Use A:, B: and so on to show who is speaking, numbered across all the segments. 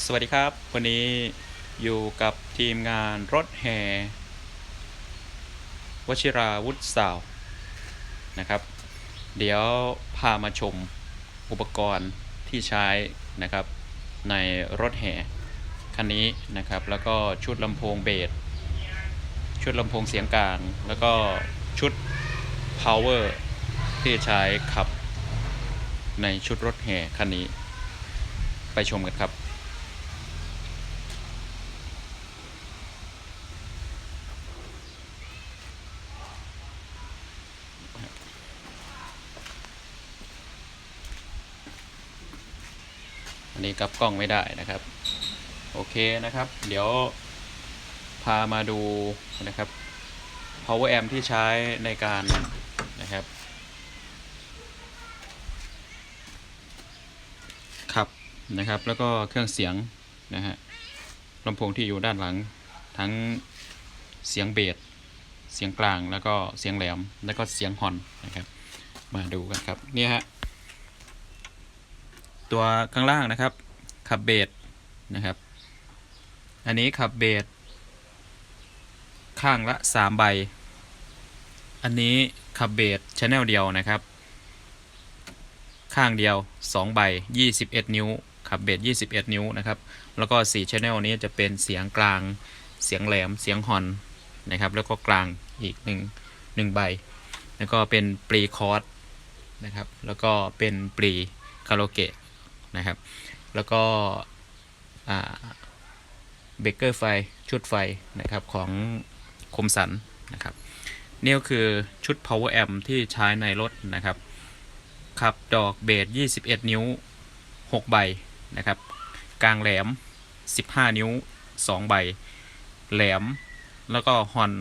A: สวัสดีครับ วันนี้อยู่กับทีมงานรถแห่วชิราวุฒิสาวนะครับ เดี๋ยวพามาชมอุปกรณ์ที่ใช้นะครับ ในรถแห่คันนี้นะครับ แล้วก็ชุดลำโพงเบสชุดลำโพงเสียงกลาง แล้วก็ชุด power ที่ใช้ขับในชุดรถแห่คันนี้ ไปชมกันครับ นนี้กลับกล้องไม่ได้นะครับ โอเคนะครับ เดี๋ยวพามาดูนะครับ power amp ที่ใช้ในการนะครับขับนะครับ แล้วก็เครื่องเสียงนะฮะลำโพงที่อยู่ด้านหลังทั้งเสียงเบสเสียงกลางแล้วก็เสียงแหลมแล้วก็เสียงฮอนนะครับ มาดูกันครับนี่ฮะ ตัวข้างล่างนะครับ ขับเบสนะครับ อันนี้ขับเบสข้างละสามใบ อันนี้ขับเบสชแนลเดียวนะครับ ข้างเดียวสองใบยี่สิบเอ็ดนิ้วขับเบสยี่สิบเอ็ดนิ้วนะครับ แล้วก็สี่ชแนลนี้จะเป็นเสียงกลาง เสียงแหลม เสียงฮอนนะครับ แล้วก็กลางอีกหนึ่งหนึ่งใบ แล้วก็เป็นปรีคอร์ดนะครับ แล้วก็เป็นปรีคาราโอเกะ นะครับ แล้วก็เบเกอร์ไฟชุดไฟนะครับของคมสันนะครับนี่ก็คือชุด power amp ที่ใช้ในรถนะครับขับดอกเบส21 นิ้ว 6 ใบนะครับ กลางแหลม 15 นิ้ว 2 ใบ แหลม แล้วก็ฮอน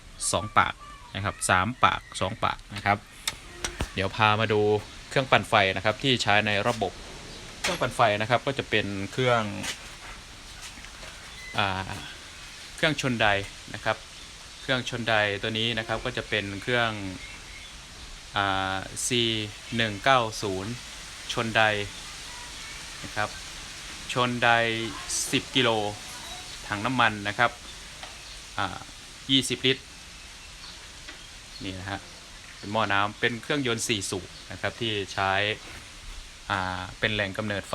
A: 2 ปากนะครับ3ปาก 2 ปากนะครับ เดี๋ยวพามาดูเครื่องปั่นไฟนะครับที่ใช้ในระบบ เครื่องปั่นไฟนะครับก็จะเป็นเครื่องอเครื่องชนไดนะครับ เครื่องชนไดตัวนี้นะครับก็จะเป็นเครื่องอา C 1 9 0ชนไดนะครับ ชนได10 กิโลถังน้ำมันนะครับอ่า20 ลิตรนี่นะฮะเป็นหม้อน้ำเป็นเครื่องยนต์4สูบนะครับที่ใช้ เป็นแหล่งกำเนิดไฟ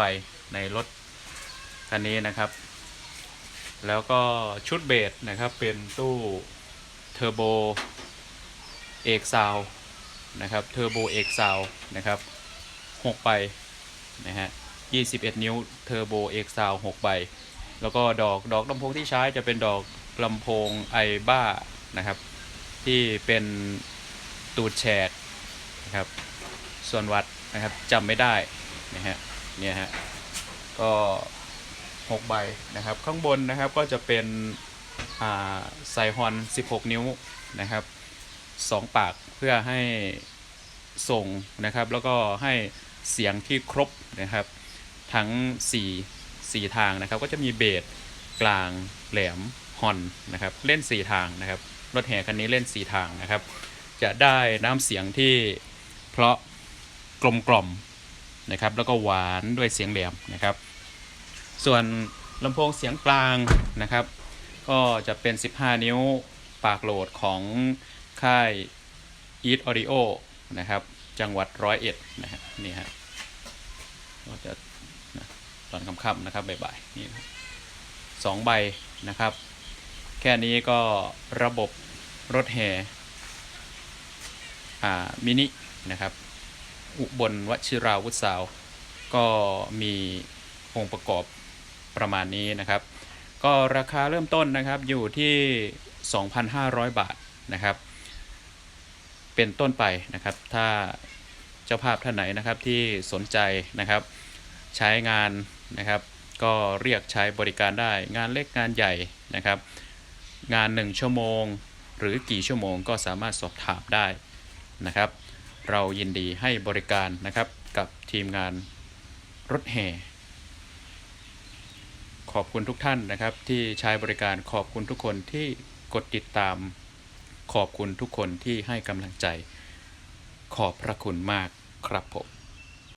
A: ในรถคันนี้นะครับ แล้วก็ชุดเบสนะครับเป็นตู้เทอร์โบเอกซาวนะครับเทอร์โบเอกซาวนะครับ6ใบนะฮะ21 นิ้วเทอร์โบเอกซาว6ใบ แล้วก็ดอกดอกลำโพงที่ใช้จะเป็นดอกลำโพงไอบ้านะครับ ที่เป็นตูดแฉกนะครับ ส่วนวัดนะครับจำไม่ได้ นะฮะเนี่ยฮะก็6ใบนะครับ ข้างบนนะครับก็จะเป็นอ่าไซฮอน 16 นิ้วนะครับ 2 ปากเพื่อให้ส่งนะครับ แล้วก็ให้เสียงที่ครบนะครับ ทั้ง 4 4 ทางนะครับ ก็จะมีเบสกลางแหลมฮอนนะครับเล่น 4 ทางนะครับรถแห่คันนี้เล่น 4 ทางนะครับ จะได้น้ำเสียงที่เพราะกลมกล่อม นะครับ แล้วก็หวานด้วยเสียงแหลมนะครับ ส่วนลำโพงเสียงกลางนะครับ ก็จะเป็น 15 นิ้วปากโหลดของค่าย Eat Audio นะครับ จังหวัดร้อยเอ็ดนะฮะนี่ฮะก็จะตอนค่ำๆนะครับบ่ายๆนี่ครับสองใบนะครับ แค่นี้ก็ระบบรถแห่มินินะครับ อุบลวชิราวุธสาว ก็มีองค์ประกอบประมาณนี้นะครับ ก็ราคาเริ่มต้นนะครับอยู่ที่ 2,500 บาทนะครับ เป็นต้นไปนะครับ ถ้าเจ้าภาพท่านไหนนะครับที่สนใจนะครับ ใช้งานนะครับก็เรียกใช้บริการได้งานเล็กงานใหญ่นะครับ งาน 1 ชั่วโมง หรือกี่ชั่วโมงก็สามารถสอบถามได้นะครับ เรายินดีให้บริการนะครับกับทีมงานรถแห่ ขอบคุณทุกท่านนะครับที่ใช้บริการขอบคุณทุกคนที่กดติดตาม ขอบคุณทุกคนที่ให้กำลังใจ ขอบพระคุณมากครับผม